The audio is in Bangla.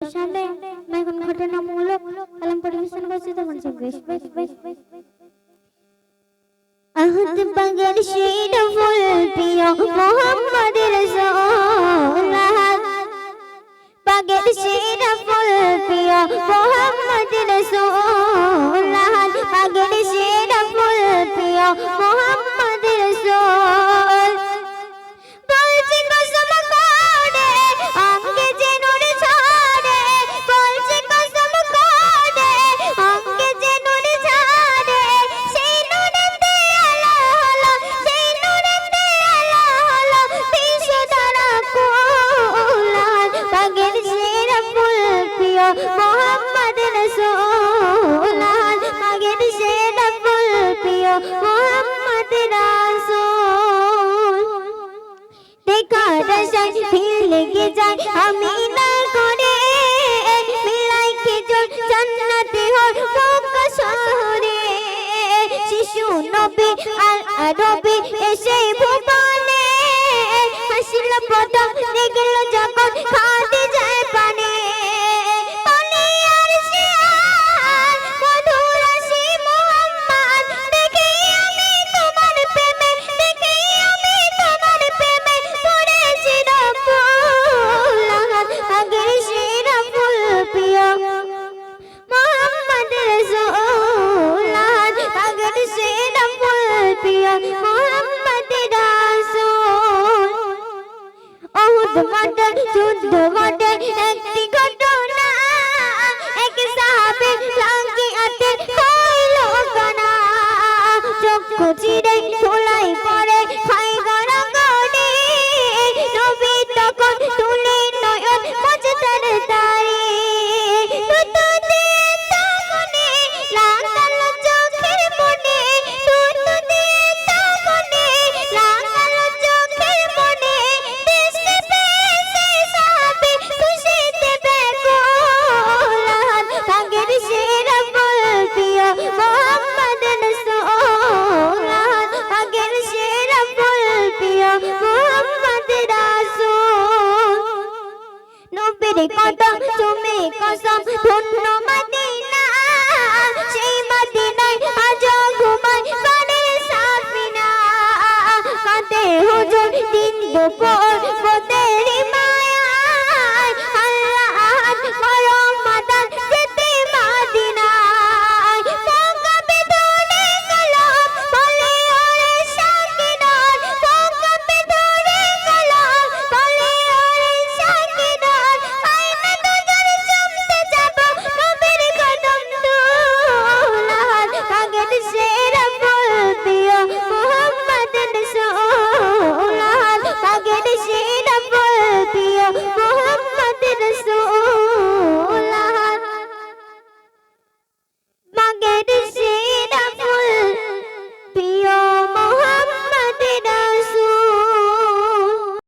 সামনে এখন ঘটনামূলক কলম পরিবেশন করছি তখন বেশ বেশ বেশ বেশ। আহত পাগল শির ফুল প্রিয় মোহাম্মদ রাসূলুল্লাহ মোহাম্মদ রাসূল পাগের সেরা ফুল প্রিয় মোহাম্মদ রাসূল। দেখার আশায় ভিড় লেগে যায়, আমি না করে। মিলাই খেজুর জান্নাতে হর মক্কা শহরে। শিশু, নবী আর আরবি এসে ভুবনে। হাসিল প্রথম দেখল যখন খাদি। যুদ্ধ ঘটে একটি ঘটনা। এক সাহাবে লাঙ্গি আতে হইল কানা চক্ষু চিরে নবীর কত তুমি কসম ধন্য মদিনা। সেই মদিনায় আজ ঘুমাই করে সাফিনা। কাঁদে হুজুর দিন দুপুর মোদের মায়া। আল্লাহ আহাদ